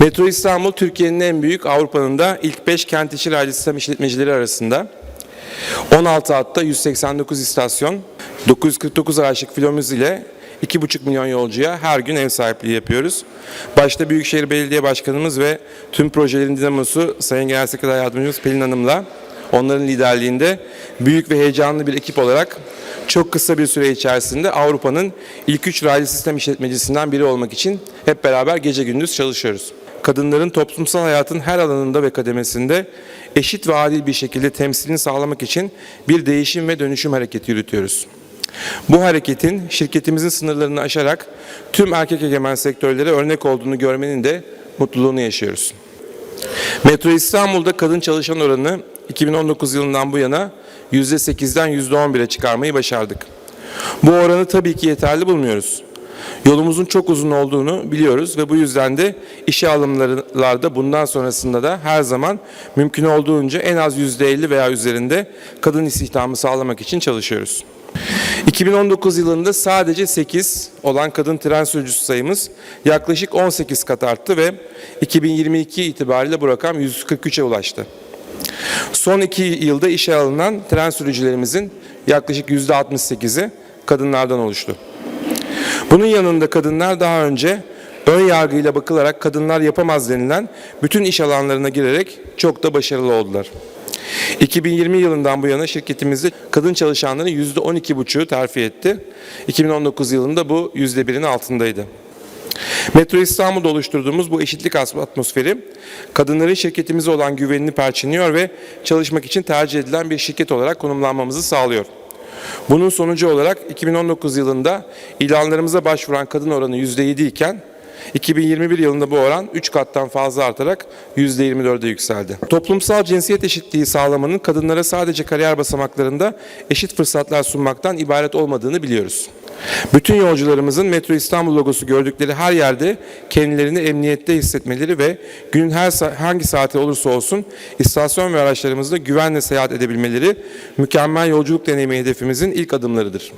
Metro İstanbul Türkiye'nin en büyük Avrupa'nın da ilk 5 kent içi raylı sistem işletmecileri arasında. 16 hatta 189 istasyon, 949 araçlık filomuz ile 2,5 milyon yolcuya her gün ev sahipliği yapıyoruz. Başta Büyükşehir Belediye Başkanımız ve tüm projelerin dinamosu Sayın Genel Sekreter Yardımcımız Pelin Hanım'la onların liderliğinde büyük ve heyecanlı bir ekip olarak çok kısa bir süre içerisinde Avrupa'nın ilk 3 raylı sistem işletmecisinden biri olmak için hep beraber gece gündüz çalışıyoruz. Kadınların toplumsal hayatın her alanında ve kademesinde eşit ve adil bir şekilde temsilini sağlamak için bir değişim ve dönüşüm hareketi yürütüyoruz. Bu hareketin şirketimizin sınırlarını aşarak tüm erkek egemen sektörlere örnek olduğunu görmenin de mutluluğunu yaşıyoruz. Metro İstanbul'da kadın çalışan oranı 2019 yılından bu yana %8'den %11'e çıkarmayı başardık. Bu oranı tabii ki yeterli bulmuyoruz. Yolumuzun çok uzun olduğunu biliyoruz ve bu yüzden de işe alımlarda bundan sonrasında da her zaman mümkün olduğunca en az %50 veya üzerinde kadın istihdamı sağlamak için çalışıyoruz. 2019 yılında sadece 8 olan kadın tren sürücüsü sayımız yaklaşık 18 kat arttı ve 2022 itibariyle bu rakam 143'e ulaştı. Son iki yılda işe alınan tren sürücülerimizin yaklaşık %68'i kadınlardan oluştu. Bunun yanında kadınlar daha önce ön yargıyla bakılarak kadınlar yapamaz denilen bütün iş alanlarına girerek çok da başarılı oldular. 2020 yılından bu yana şirketimizde kadın çalışanların %12,5'u terfi etti. 2019 yılında bu %1'in altındaydı. Metro İstanbul'da oluşturduğumuz bu eşitlik atmosferi kadınların şirketimize olan güvenini perçinliyor ve çalışmak için tercih edilen bir şirket olarak konumlanmamızı sağlıyor. Bunun sonucu olarak 2019 yılında ilanlarımıza başvuran kadın oranı %7 iken 2021 yılında bu oran 3 kattan fazla artarak %24'e yükseldi. Toplumsal cinsiyet eşitliği sağlamanın kadınlara sadece kariyer basamaklarında eşit fırsatlar sunmaktan ibaret olmadığını biliyoruz. Bütün yolcularımızın Metro İstanbul logosu gördükleri her yerde kendilerini emniyette hissetmeleri ve günün her sa- hangi saati olursa olsun istasyon ve araçlarımızda güvenle seyahat edebilmeleri mükemmel yolculuk deneyimi hedefimizin ilk adımlarıdır.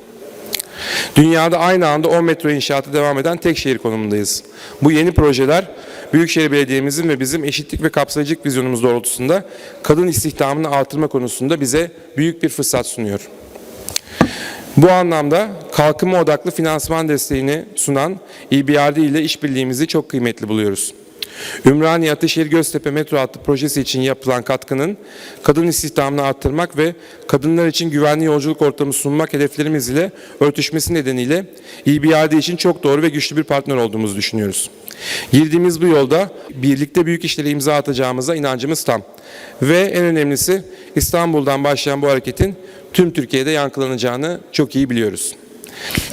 Dünyada aynı anda 10 metro inşaatı devam eden tek şehir konumundayız. Bu yeni projeler Büyükşehir Belediye'mizin ve bizim eşitlik ve kapsayıcılık vizyonumuz doğrultusunda kadın istihdamını artırma konusunda bize büyük bir fırsat sunuyor. Bu anlamda kalkınma odaklı finansman desteğini sunan EBRD ile işbirliğimizi çok kıymetli buluyoruz. Ümraniye Ataşehir Göztepe metro hattı projesi için yapılan katkının kadın istihdamını arttırmak ve kadınlar için güvenli yolculuk ortamı sunmak hedeflerimiz ile örtüşmesi nedeniyle EBRD için çok doğru ve güçlü bir partner olduğumuzu düşünüyoruz. Girdiğimiz bu yolda birlikte büyük işlere imza atacağımıza inancımız tam. Ve en önemlisi İstanbul'dan başlayan bu hareketin tüm Türkiye'de yankılanacağını çok iyi biliyoruz.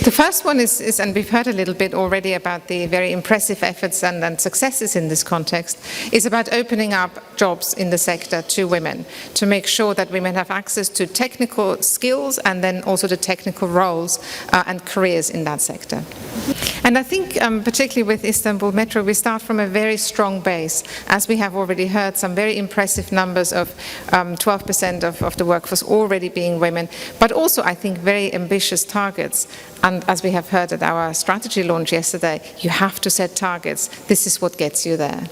The first one is, is, and we've heard a little bit already about the very impressive efforts and, and successes in this context, is about opening up jobs in the sector to women to make sure that women have access to technical skills and then also the technical roles uh, and careers in that sector. And I think, um, particularly with Istanbul Metro, we start from a very strong base. As we have already heard, some very impressive numbers of um, 12% of, of the workforce already being women, but also, I think, very ambitious targets. And as we have heard at our strategy launch yesterday, you have to set targets. This is what gets you there.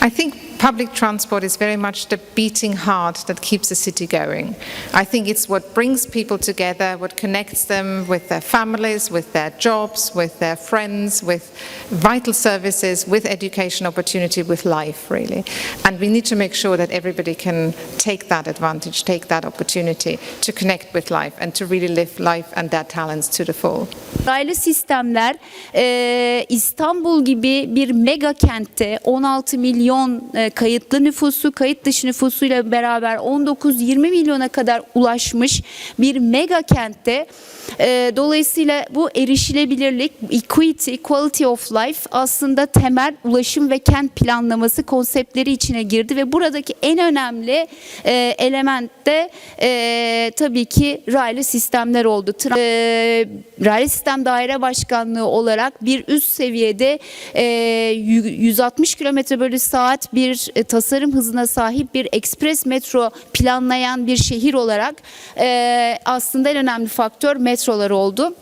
I think public transport is very much the beating heart that keeps the city going. I think it's what brings people together, what connects them with their families, with their jobs, with their friends, with vital services, with education opportunity, with life, really. And we need to make sure that everybody can take that advantage, take that opportunity to connect with life and to really live life and their talents to the full. Raylı sistemler e, İstanbul gibi bir mega kentte 16 milyon e, kayıtlı nüfusu, kayıt dışı nüfusuyla beraber 19-20 milyona kadar ulaşmış bir mega kentte e, dolayısıyla bu erişilebilirlik, equity, quality of life aslında temel ulaşım ve kent planlaması konseptleri içine girdi ve buradaki en önemli e, element de e, tabii ki raylı sistemler oldu. Raylı sistem daire başkanlığı olarak bir üst seviyede e, yü- 160 kilometre bölü saat bir e, tasarım hızına sahip bir ekspres metro planlayan bir şehir olarak e, aslında en önemli faktör metrolar oldu.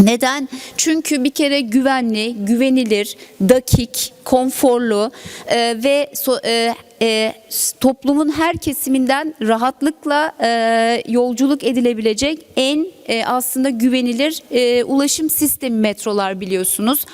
Neden? Çünkü bir kere güvenli, güvenilir, dakik, konforlu e, ve so- e, e, toplumun her kesiminden rahatlıkla e, yolculuk edilebilecek en e, aslında güvenilir e, ulaşım sistemi metrolar biliyorsunuz.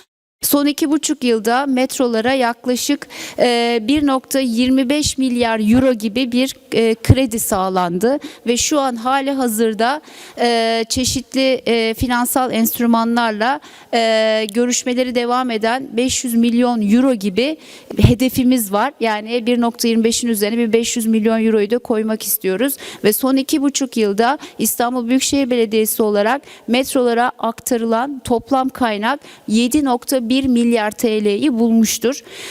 Son iki buçuk yılda metrolara yaklaşık e, 1.25 milyar euro gibi bir e, kredi sağlandı ve şu an hali hazırda e, çeşitli e, finansal enstrümanlarla e, görüşmeleri devam eden 500 milyon euro gibi hedefimiz var. Yani 1.25'in üzerine bir 500 milyon euroyu da koymak istiyoruz ve son iki buçuk yılda İstanbul Büyükşehir Belediyesi olarak metrolara aktarılan toplam kaynak 7.1 milyar TL'yi bulmuştur.